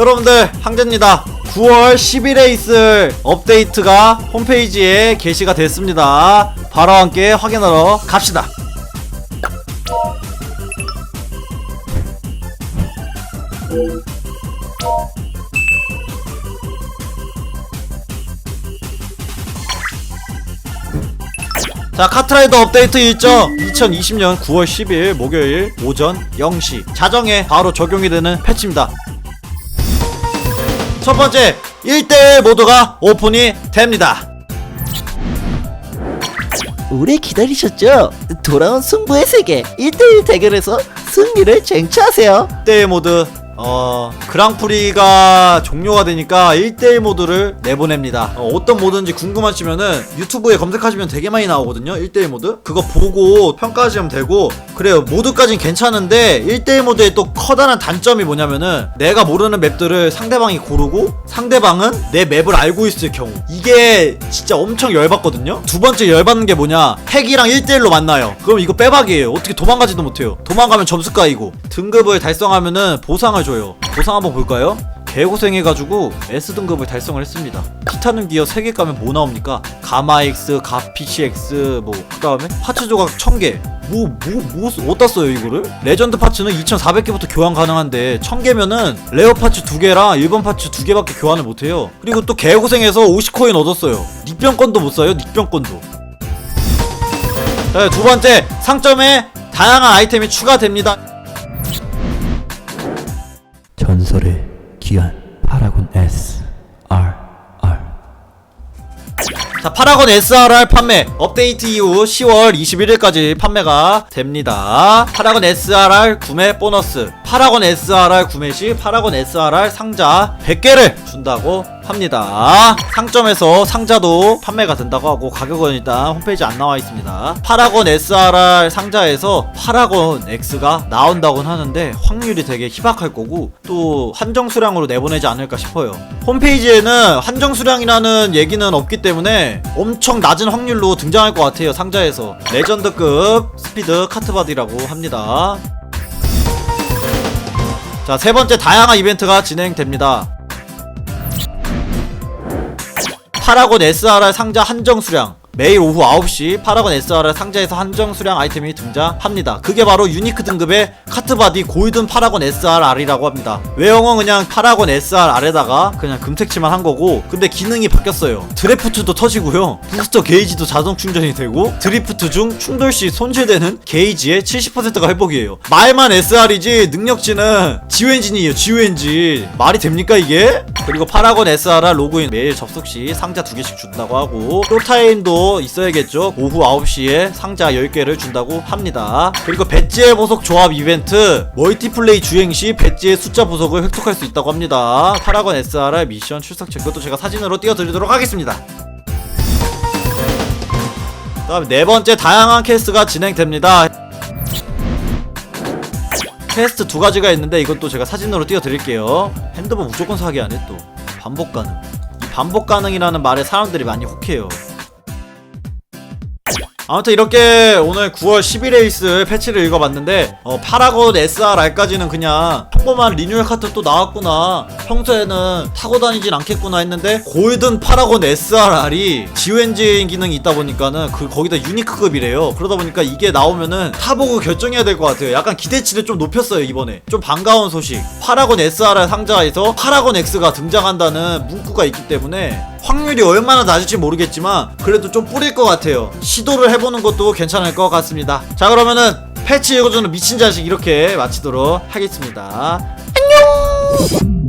여러분들 항제입니다. 9월 10일에 있을 업데이트가 홈페이지에 게시가 됐습니다. 바로 함께 확인하러 갑시다. 자 카트라이더 업데이트 일정. 2020년 9월 10일 목요일 오전 0시. 자정에 바로 적용이 되는 패치입니다 첫 번째 1대1 모드가 오픈이 됩니다 오래 기다리셨죠? 돌아온 승부의 세계 1대1 대결에서 승리를 쟁취하세요 1대1 모드 어 그랑프리가 종료가 되니까 1대1 모드를 내보냅니다. 어, 어떤 모드인지 궁금하시면은 유튜브에 검색하시면 되게 많이 나오거든요 1대1 모드. 그거 보고 평가하시면 되고 그래요. 모드까진 괜찮은데 1대1 모드의 또 커다란 단점이 뭐냐면은 내가 모르는 맵들을 상대방이 고르고 상대방은 내 맵을 알고 있을 경우. 이게 진짜 엄청 열받거든요. 두 번째 열받는 게 뭐냐? 핵이랑 1대1로 만나요. 그럼 이거 빼박이에요. 어떻게 도망가지도 못해요. 도망가면 점수 까이고. 등급을 달성하면은 보상을 줘요 보상 한번 볼까요? 개고생해가지고 S등급을 달성을 했습니다 티타늄 기어 3개 까면 뭐 나옵니까? 가마X, 가PCX 뭐그 다음에 파츠 조각 1000개 뭐, 뭐, 뭐, 어디다 써요, 이거를? 레전드 파츠는 2400개부터 교환 가능한데, 1000개면은, 레어 파츠 2개랑 일본 파츠 2개밖에 교환을 못해요. 그리고 또 개고생해서 50코인 얻었어요. 닉병권도 못 써요, 닉병권도. 자, 두 번째, 상점에 다양한 아이템이 추가됩니다. 전설의 귀한 파라곤 S R R 자, 파라곤 SRR 판매 업데이트 이후 10월 21일까지 판매가 됩니다. 파라곤 SRR 구매 보너스. 파라곤 SRR 구매 시 파라곤 SRR 상자 100개를 준다고 합니다. 상점에서 상자도 판매가 된다고 하고 가격은 일단 홈페이지에 안 나와 있습니다. 파라곤 SRR 상자에서 파라곤 X가 나온다고는 하는데 확률이 되게 희박할 거고 또 한정 수량으로 내보내지 않을까 싶어요. 홈페이지에는 한정 수량이라는 얘기는 없기 때문에 엄청 낮은 확률로 등장할 것 같아요. 상자에서 레전드급 스피드 카트바디라고 합니다. 자, 세 번째 다양한 이벤트가 진행됩니다. 파라곤 SRR 상자 한정 수량 매일 오후 9시 파라곤 SRR 상자에서 한정 수량 아이템이 등장합니다. 그게 바로 유니크 등급의 카트바디 골든 파라곤 SRR이라고 합니다. 외형은 그냥 파라곤 SRR에다가 그냥 금색칠만 한 거고 근데 기능이 바뀌었어요. 드래프트도 터지고요. 부스터 게이지도 자동 충전이 되고 드리프트 중 충돌 시 손실되는 게이지의 70%가 회복이에요. 말만 SR이지 능력치는 지오엔진이에요. 지오엔진 말이 됩니까 이게? 그리고 파라곤 SRR 로그인 매일 접속 시 상자 두 개씩 준다고 하고 쇼타임도 있어야겠죠. 오후 9시에 상자 10개를 준다고 합니다. 그리고 배지의 보석 조합 이벤트 멀티플레이 주행 시 배지의 숫자 보석을 획득할 수 있다고 합니다. 파라곤 SRR 미션 출석 체크도 제가 사진으로 띄워드리도록 하겠습니다. 그다음에 네 번째 다양한 캐스트가 진행됩니다. 퀘스트 두 가지가 있는데 이것도 제가 사진으로 띄워드릴게요. 핸드폰 무조건 사기 안해 또 반복 가능. 이 반복 가능이라는 말에 사람들이 많이 혹해요. 아무튼 이렇게 오늘 9월 10일에 있을 패치를 읽어봤는데 어, 파라곤 SRR까지는 그냥 평범한 리뉴얼 카트 또 나왔구나. 평소에는 타고 다니진 않겠구나 했는데 골든 파라곤 SRR이 지오엔진 기능이 있다 보니까는 그 거기다 유니크급이래요. 그러다 보니까 이게 나오면은 타보고 결정해야 될 것 같아요. 약간 기대치를 좀 높였어요 이번에. 좀 반가운 소식. 파라곤 SRR 상자에서 파라곤 X가 등장한다는 문구가 있기 때문에 확률이 얼마나 낮을지 모르겠지만 그래도 좀 뿌릴 것 같아요. 시도를 해보는 것도 괜찮을 것 같습니다. 자 그러면은 패치 읽어주는 미친 자식 이렇게 마치도록 하겠습니다. 안녕